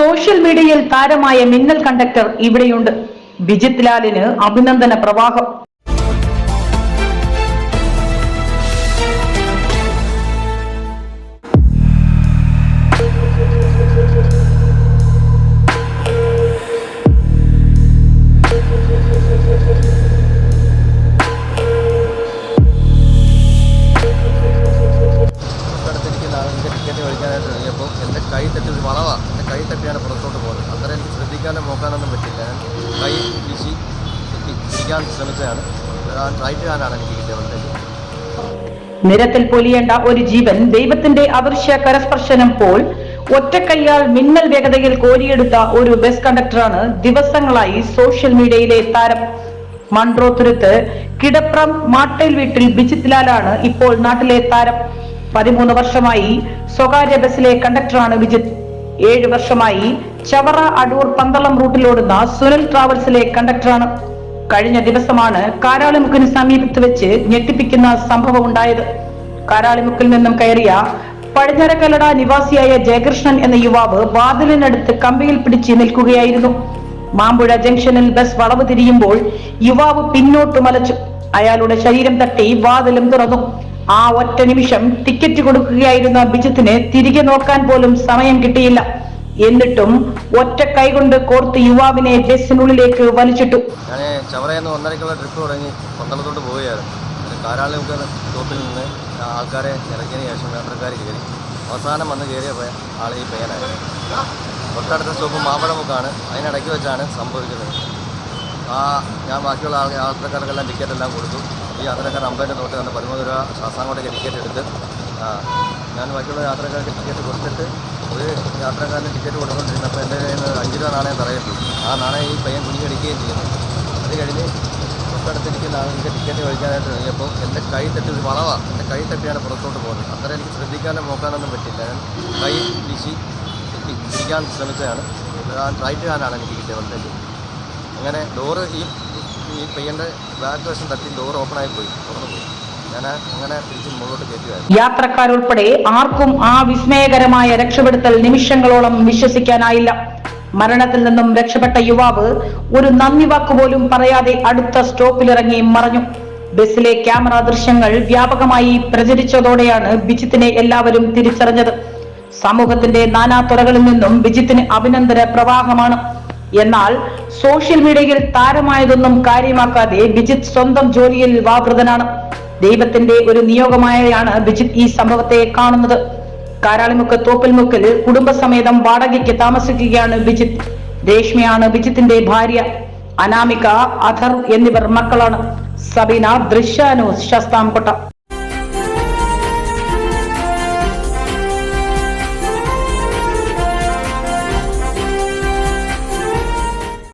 Social മീഡിയയിൽ താരമായ മിന്നൽ കണ്ടക്ടർ ഇവിടെയുണ്ട്. വിജിത് ലാലിന് അഭിനന്ദന പ്രവാഹം. ശ്രദ്ധിക്കാനോ നോക്കാനൊന്നും പറ്റില്ല. ഞാൻ കൈ വീശി പിടിക്കാൻ ശ്രമിച്ചതാണ്. റൈറ്റ് ഹാൻഡാണ് എനിക്ക് കിട്ടിയത് വോൾട്ടേജ് നിരത്തിൽ പൊലിയേണ്ട ഒരു ജീവൻ ദൈവത്തിന്റെ അദൃശ്യ കരസ്പർശനം പോൽ ഒറ്റക്കൈയാൽ മിന്നൽ വേഗതയിൽ കോരിയെടുത്ത ഒരു ബസ് കണ്ടക്ടറാണ് ദിവസങ്ങളായി സോഷ്യൽ മീഡിയയിലെ താരം. മൺട്രോത്തുരുത്ത് കിടപ്രം മാട്ടേൽ വീട്ടിൽ വിജിത്ലാലാണ് ഇപ്പോൾ നാട്ടിലെ താരം. പതിമൂന്ന് വർഷമായി സ്വകാര്യ ബസ്സിലെ കണ്ടക്ടറാണ് വിജിത്. ഏഴ് വർഷമായി ചവറ അടൂർ പന്തളം റൂട്ടിലോടുന്ന സുനിൽ ട്രാവൽസിലെ കണ്ടക്ടറാണ്. കഴിഞ്ഞ ദിവസമാണ് കാരാളിമുക്കിന് സമീപത്ത് വെച്ച് ഞെട്ടിപ്പിക്കുന്ന സംഭവം ഉണ്ടായത്. കാരാളിമുക്കിൽ നിന്നും കയറിയ പടിഞ്ഞാറക്കല്ലട നിവാസിയായ ജയകൃഷ്ണൻ എന്ന യുവാവ് വാതിലിനടുത്ത് കമ്പിയിൽ പിടിച്ച് നിൽക്കുകയായിരുന്നു. മാമ്പുഴ ജംഗ്ഷനിൽ ബസ് വളവ് തിരിയുമ്പോൾ യുവാവ് പിന്നോട്ട് മലച്ചു. അയാളുടെ ശരീരം തട്ടി വാതിലും തുറന്നു. ആ ഒറ്റ നിമിഷം ടിക്കറ്റ് കൊടുക്കുകയായിരുന്ന ബിജിത്തിന് തിരികെ നോക്കാൻ പോലും സമയം കിട്ടിയില്ല. എന്നിട്ടും ഒറ്റ കൈകൊണ്ട് കോർത്ത് യുവാവിനെ ബസ്സിനുള്ളിലേക്ക് വലിച്ചിട്ടു. ഞാൻ ഒന്നരക്കുള്ള ട്രിപ്പ് നിന്ന് അവസാനം വന്ന് കയറിയ ആൾ ഈ പയ്യനായിരുന്നു തൊട്ടടുത്ത സ്റ്റോപ്പ് മാമ്പഴമുക്കാണ് അതിനിടയ്ക്ക് വെച്ചാണ് സംഭവിക്കുന്നത്. ആ ഞാൻ ബാക്കിയുള്ള ആൾ യാത്രക്കാർക്കെല്ലാം ടിക്കറ്റ് എല്ലാം കൊടുത്തു. ഈ യാത്രക്കാർ അമ്പതിന്റെ തൊട്ട് തന്നെ പതിമൂന്ന് രൂപ ശാസ്താംകോട്ടേക്ക് ടിക്കറ്റ് എടുത്ത് ഞാൻ ബാക്കിയുള്ള യാത്രക്കാർക്ക് ടിക്കറ്റ് കൊടുത്തിട്ട് ഒരു യാത്രക്കാരന് ടിക്കറ്റ് കൊടുത്തുകൊണ്ടിരുന്നപ്പോൾ എന്റെ കയ്യിൽ നിന്ന് അഞ്ച് രൂപ നാണയം തറയിട്ടു. ആ നാണയം ഈ പയ്യൻ കുഞ്ഞടിക്കുകയും ചെയ്യുന്നു അത് കഴിഞ്ഞ് തൊട്ടടുത്തിരിക്കുന്ന ആളിന്റെ ടിക്കറ്റ് കഴിക്കാനായിട്ട് ഇറങ്ങിയപ്പോൾ എന്റെ കൈ തട്ടി ഒരു വളവാണ് എന്റെ കൈ തട്ടിയാണ് പുറത്തോട്ട് പോകുന്നത് അത്ര എനിക്ക് ശ്രദ്ധിക്കാനോ നോക്കാനൊന്നും പറ്റില്ല ഞാൻ കൈ വീശി തിരിക്കാൻ ശ്രമിച്ചതാണ്. റൈറ്റ് ഹാൻഡാണ് എനിക്ക് കിട്ടിയത് അവിടത്തേക്ക് അങ്ങനെ ഡോറ് ഈ ഈ പയ്യന്റെ ബാക്ക് വശം തട്ടി ഡോർ ഓപ്പണായി പോയി. തുറന്നു പോയി. യാത്രക്കാരുൾപ്പെടെ ആർക്കും ആ വിസ്മയകരമായ രക്ഷപ്പെടുത്തൽ നിമിഷങ്ങളോളം വിശ്വസിക്കാനായില്ല. മരണത്തിൽ നിന്നും രക്ഷപ്പെട്ട യുവാവ് ഒരു നന്ദി വാക്ക് പോലും പറയാതെ അടുത്ത സ്റ്റോപ്പിലിറങ്ങി മറഞ്ഞു. ബസ്സിലെ ക്യാമറ ദൃശ്യങ്ങൾ വ്യാപകമായി പ്രചരിച്ചതോടെയാണ് ബിജിത്തിനെ എല്ലാവരും തിരിച്ചറിഞ്ഞത്. സമൂഹത്തിന്റെ നാനാ തുറകളിൽ നിന്നും ബിജിത്തിന് അഭിനന്ദന പ്രവാഹമാണ്. എന്നാൽ സോഷ്യൽ മീഡിയയിൽ താരമായതൊന്നും കാര്യമാക്കാതെ ബിജിത്ത് സ്വന്തം ജോലിയിൽ വാവൃതനാണ് ദൈവത്തിന്റെ ഒരു നിയോഗമായാണ് ബിജിത് ഈ സംഭവത്തെ കാണുന്നത്. കാരാളിമുക്ക് തോപ്പിൽമുക്കിൽ കുടുംബസമേതം വാടകയ്ക്ക് താമസിക്കുകയാണ് ബിജിത്. രേഷ്മയാണ് ബിജിത്തിന്റെ ഭാര്യ. അനാമിക അധർ എന്നിവർ മക്കളാണ്. സബീന ദൃശ്യാനു ശസ്താംകൊട്ട.